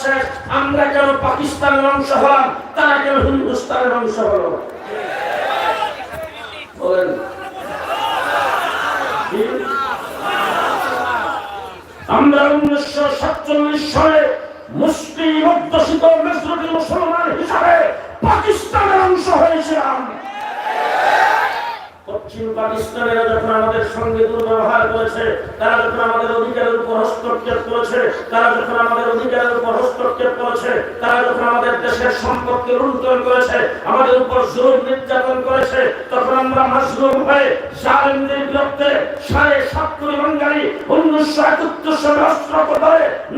শেষ আমরা কেন পাকিস্তানের অংশ হলাম, তারা কেন হিন্দুস্তানের অংশ হলো। আমরা উনিশশো সাতচল্লিশ সালে মুসলিম অধ্যুষিত মুসলমান হিসাবে পাকিস্তানের অংশ হয়েছিলাম। পাকিস্তানেরা যখন আমাদের সঙ্গে দুর্ব্যবহার করেছে, তারা যখন আমাদের অধিকারের উপর হস্তক্ষেপ করেছে, তারা যখন আমাদের অধিকারের উপর হস্তক্ষেপ করেছে, তারা যখন আমাদের দেশের সম্পত্তি লুণ্ঠন করেছে, আমাদের উপর জোর নির্যাতন করেছে, তখন আমরা মাসরুম হয়ে জালেমদের বিরুদ্ধে সাড়ে সাত কোটি বাঙালি উনিশশো একাত্তর সালে অস্ত্র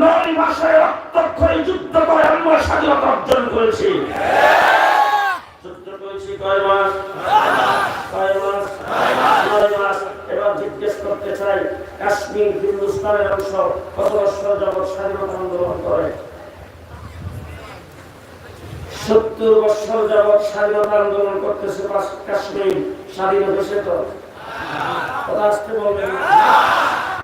নয় মাসে রক্তক্ষয়ী যুদ্ধ করে আমরা স্বাধীনতা অর্জন করেছি যুদ্ধ করেছি কয় মাস কয় মাস নয় মাস এবার জিজ্ঞেস করতে চাই কাশ্মীর হিন্দুস্তানের অংশ কত বছর যাবৎ স্বাধীনতা আন্দোলন করে। সত্তর বছর যাবৎ স্বাধীনতা আন্দোলন করতেছে কাশ্মীর, স্বাধীন হয়েছে তো। কথা আসতে বলবেন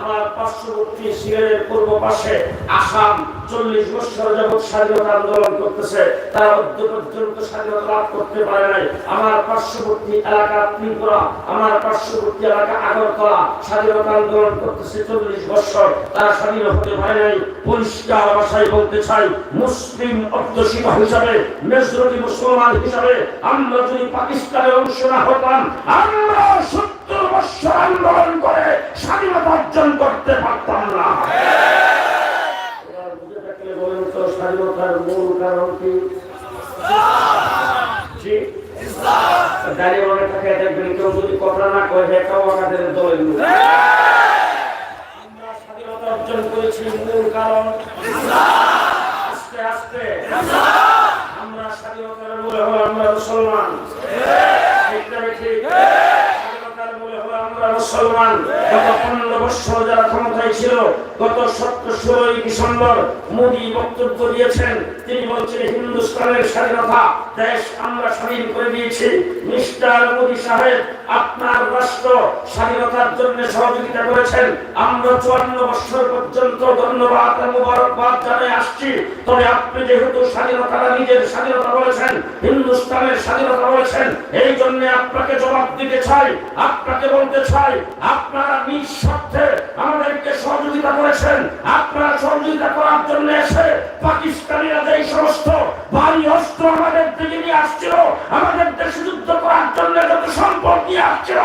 আমার পার্শ্ববর্তী সিলেটের পূর্ব পাশে আসাম চল্লিশ বছর যাবৎ স্বাধীনতা আন্দোলন করতেছে। তারা অদ্য পর্যন্ত স্বাধীনতা লাভ করতে পারে নাই। আমার পার্শ্ববর্তী এলাকা ত্রিপুরা, আমার পার্শ্ববর্তী এলাকা আগরতলা স্বাধীনতা আন্দোলন করতেছে চল্লিশ বছর। তারা স্বাধীন হতে পারে নাই। পরিষ্কার ভাষায় বলতে চাই, মুসলিম অধ্যুষিত হিসাবে, মেজরিটি মুসলমান হিসাবে আমরা যদি পাকিস্তানের অংশ না হতাম, আমরা সত্তর বছর আন্দোলন করে স্বাধীনতা অর্জন করতে পারতাম না। স্বাধীনতার মূল কারণ কি? দাঁড়িয়ে মনে থাকে যদি কথা না কয় হ্যাঁ কাউ আমাদের দলের আমরা স্বাধীনতা অর্জন করেছি, মূল কারণ। আস্তে আস্তে। আমরা স্বাধীনতার মূলে হলো আমরা মুসলমান ঠিক না ঠিক স্বাধীনতার মূলে হলো আমরা মুসলমান গত পনেরো বছর যারা ক্ষমতায় ছিল, গত সতেরো ষোলোই ডিসেম্বর মোদী বক্তব্য দিয়েছেন। তিনি বলছেন, হিন্দুস্তানের স্বাধীনতা দেশ আমরা স্বাধীন করে দিয়েছি। মিস্টার মোদী সাহেব আপনার রাষ্ট্র স্বাধীনতার জন্য সহযোগিতা করেছেন। আমরা চুয়ান্ন বছর পর্যন্ত ধন্যবাদ মুবারকবাদ জানাই আসছি। তবে আপনি যেহেতু স্বাধীনতা নিজের স্বাধীনতা বলেছেন, হিন্দুস্তানের স্বাধীনতা বলেছেন, এই জন্য আপনাকে জবাব দিতে চাই, আপনাকে বলতে চাই আপনারা নিঃস্বার্থে আমাদেরকে সহযোগিতা করেছেন। আপনারা সহযোগিতা করার জন্য এসে পাকিস্তানিরা যে সমস্ত ভারী অস্ত্র আমাদের দিকে নিয়ে আসছিল, আমাদের দেশে যুদ্ধ করার জন্য যত সম্পদ নিয়ে আসছিল,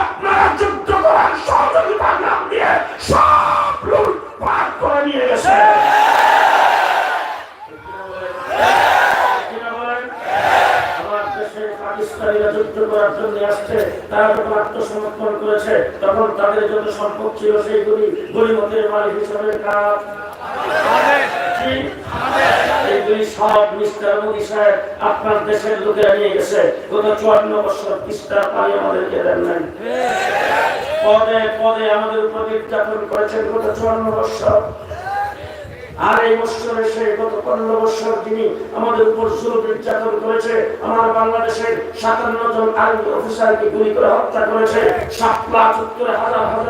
আপনারা যুদ্ধ করার নাম দিয়ে সব লুট পাট করে নিয়ে গেছে কিনা বলেন? আমার দেশে পাকিস্তানিরা যুদ্ধ করার জন্য আসছে তারা যখন আত্মসমর্পণ করেছে তখন জন্য সম্পদ ছিল সেইগুলি গরিমতের মালিক হিসাবে কাজ। আপনার দেশের নিয়ে গেছে। গত চুয়ান্ন নাই। পদে পদে আমাদের উপর নির্যাতন করেছেন গত চুয়ান্ন বছর। আর এই বছর এসে গত পনেরো বছর তিনি আমাদের উপর জুলুম নির্যাতন করেছে, আমার বাংলাদেশের সাতান্ন জন আর্মি অফিসারকে গুলি করে হত্যা করেছে, সাত লাখ সত্তর হাজার হাজার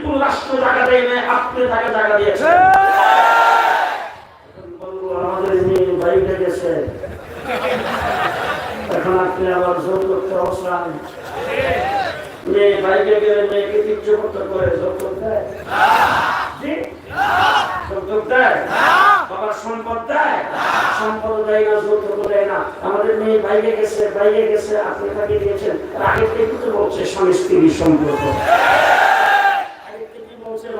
কোন রাষ্ট্র জায়গা দেয় না আপনি তাকে জায়গা দিয়েছেন। আমাদের মেয়ে বাইরে গেছে। এখন আপনি আবার জোর করতে অবসর মেয়ে বাইরে গেলে মেয়েকে করতে করে জোর করতে? বাবার সম্পদ দেয়? সম্পদ দেয় না যৌতুক দেয় না। আমাদের মেয়ে বাইরে গেছে বাইরে গেছে আপনি তাকে দিয়েছেন। আগে থেকে তো বলছে? স্বামী স্ত্রীর সম্পর্ক।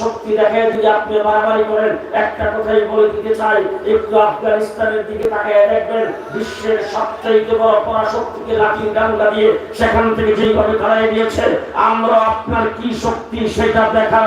শক্তি দেখায় যদি আপনি করেন, একটা কথাই বলে দিতে চাই, একটু আফগানিস্তানের দিকে দেখবেন, বিশ্বের সবচাইতে বড় পরাশক্তিকে লাঠি দিয়ে সেখান থেকে যেইভাবে দাঁড়াই দিয়েছে, আমরা আপনার কি শক্তি সেটা দেখার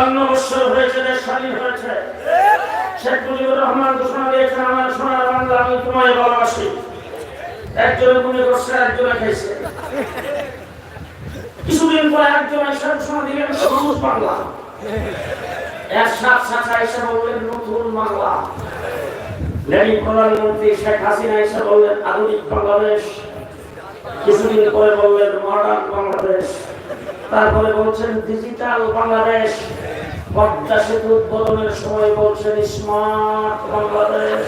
চুয়ান্ন বছর হয়েছে, দেশ স্বাধীন হয়েছে। শেখ মুজিবুর রহমান ঘোষণা দিয়েছেন, আমার সোনার বাংলা আমি তোমায় ভালোবাসি। একজনে গুলি করছে একজনে খাইছে। কিছুদিন পরে একজন এসে ঘোষণা দিলেন, সবুজ বাংলা। এর সাত সাথে এসে বললেন, নতুন বাংলা। লেডি প্রধানমন্ত্রী শেখ হাসিনা এসে বললেন, আধুনিক বাংলাদেশ। কিছুদিন পরে বললেন মডার্ন বাংলাদেশ। তারপরে বলছেন ডিজিটাল বাংলাদেশ পদ্মা সেতু উদ্বোধনের সময় বলছেন স্মার্ট বাংলাদেশ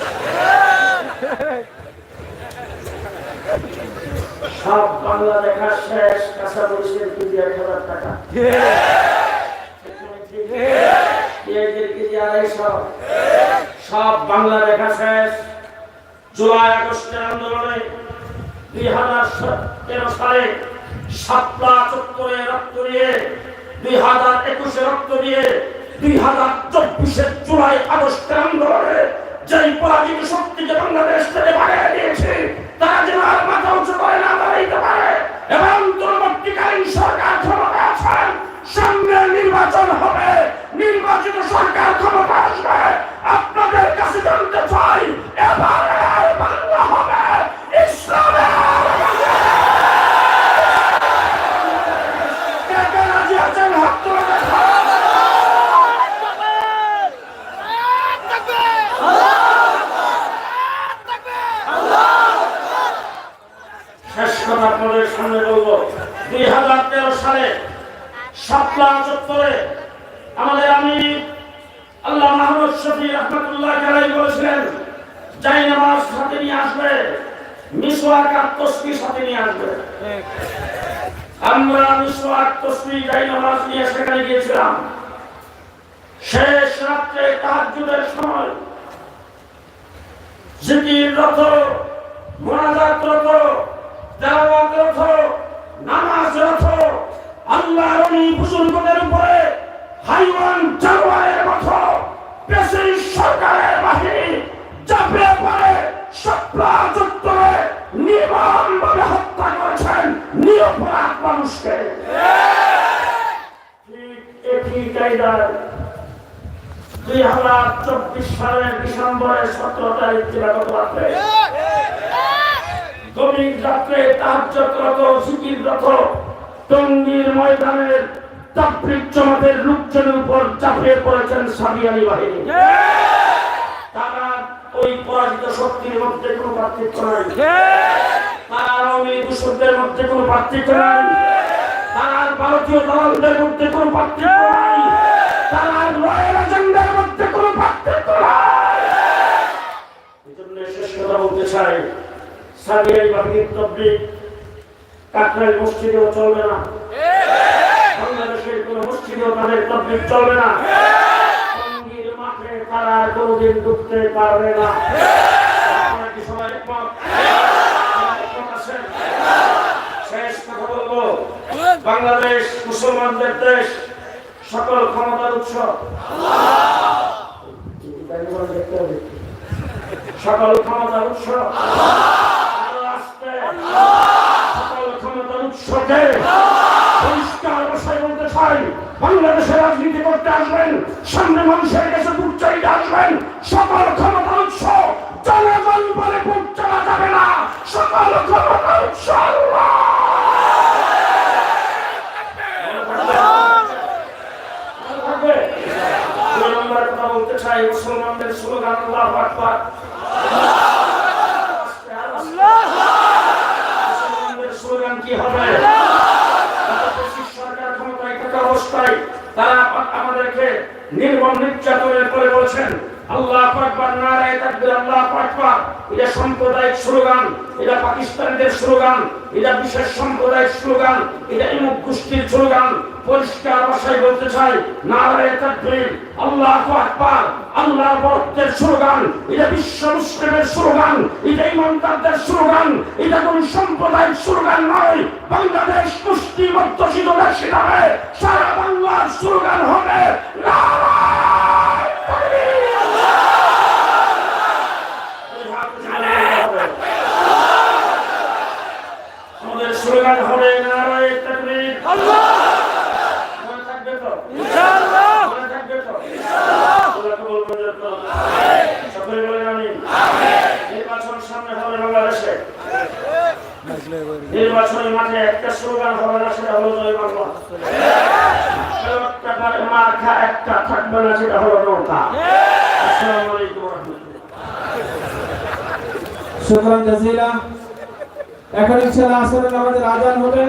সব বাংলা দেখা শেষ কাঁচা মরিচের কেজি এক হাজার টাকা। পেঁয়াজের কেজি আড়াইশো সব বাংলা দেখা শেষ, জুলাই আগস্টের আন্দোলনে দুই হাজার তেরো সালে তারা যেন আর মাথা উঁচু পারে। এবং সরকার সামনে নির্বাচন হবে, নির্বাচিত সরকার ক্ষমতা আসবে। আপনাদের কাছে জানতে চাই, এবারে আর বাংলা হবে ইসলামের কে কে রাজি আছেন হাত তুলে দেখান। শেষ কথা আপনাদের সামনে বলব দুই হাজার তেরো সালে সাতলা চত্বরে আমাদের আমি আল্লাহ মাহমুদ শফি রহমতুল্লাহ গালাই বলেছিলেন, যাই নামাজ সাথে নিয়ে আসবে, মিসওয়াক আর তসবি সাথে নিয়ে আসবে। আমরা মিসওয়াক, তসবি, যাই নামাজ নিয়ে সেখানে গিয়েছিলাম। শেষ রাত্রে তাহাজ্জুদের সময় জিকিররত মোনাজাতরত তেলাওয়াতরত নামাজরত আল্লাহর ওই বুজুর্গদের উপরে হাইওয়ান মানুষকে। দুই হাজার চব্বিশ সালের ডিসেম্বরের সতেরো তারিখ দিবাগত রাত্রে গভীর রাত্রে তাহাজ্জতরত জিকিররত টঙ্গীর ময়দানের তাবলিগ জামাতের লোকজনের উপর চাপিয়ে পড়েছেন সাবিয়ানি বাহিনী। তারা ওই পরাজিত শক্তির মধ্যে কোনো পার্থক্য নাই। তারা আওয়ামী মধ্যে কোনো পার্থক্য নাই। তারা ভারতীয় দালালদের মধ্যে কোনো পার্থক্য নাই। তারা রয়্যাল এজেন্ডার মধ্যে কোনো পার্থক্য নাই। এই শেষ কথা বলতে চাই সাবিয়াই বাহিনীর তবলিগ কাকরাইল মসজিদেও চলবে না। বাংলাদেশের কোন মসজিদেও তাদের তবলিগ চলবে না। টঙ্গীর মাঠে তারা কোনোদিন ঢুকতে পারবে না আপনারা কি সবাই একমত? সবাই একমত আছেন? শেষ কথা বলব বাংলাদেশ, মুসলমানদের দেশ, সকল ক্ষমতার উৎস। সকল ক্ষমতার উৎস। আরও আসতে উৎসকে পরিষ্কার ভাষায় বলতে চাই, বাংলাদেশে রাজনীতি করতে আসবেন, সামনে মানুষের কাছে বুক চাইতে আসবেন, সকল ক্ষমতার উৎস জনগণ বলে চালা যাবে না। সকল ক্ষমতার উৎস আল্লাহ থাকবে দুই নম্বরের কথা বলতে চাই মুসলমানদের স্লোগান আকবার। স্লোগান কি হবে? অবস্থায় তারা আমাদেরকে নির্মম নির্যাতনের পরে বলছেন আল্লাহ আকবার, নারায় তাকবীর, আল্লাহ আকবার। এটা সাম্প্রদায়িক স্লোগান, এটা পাকিস্তানিদের স্লোগান, এটা বিশেষ সাম্প্রদায়িক স্লোগান, এটা ইমুক গোষ্ঠীর স্লোগান। পরিষ্কার ভাষায় বলতে চাই, নারায় তাকবীর, আল্লাহ আকবার, আল্লাহর বরত্বের স্লোগান। এটা বিশ্ব মুসলিমের স্লোগান, এটা ইমানদারদের স্লোগান, এটা কোন সাম্প্রদায়িক স্লোগান নয়। বাংলাদেশ মুষ্টিবদ্ধ শিরোদেশী নামে সারা বাংলার স্লোগান হবে, নারায় তাকবীর আমাদের স্লোগান হবে নারায় তাকবীর। মনে থাকবে তো? মনে থাকবে তো? আল্লাহ কবুল মঞ্জুর করুন। সকলে বলেন আমিন। নির্বাচন সামনে হবে বাংলাদেশে। নির্বাচনী মাঠে একটা স্লোগান হবে না সেটা হলো জয় বাংলা। একটা করে মার্কা একটা থাকবে না সেটা হলো নৌকা। আসসালামু আলাইকুম রহমতুল্লাহ। শুকরান জাজিলা। এখন ইনশাআল্লাহ আসরের নামাজের আজান হবে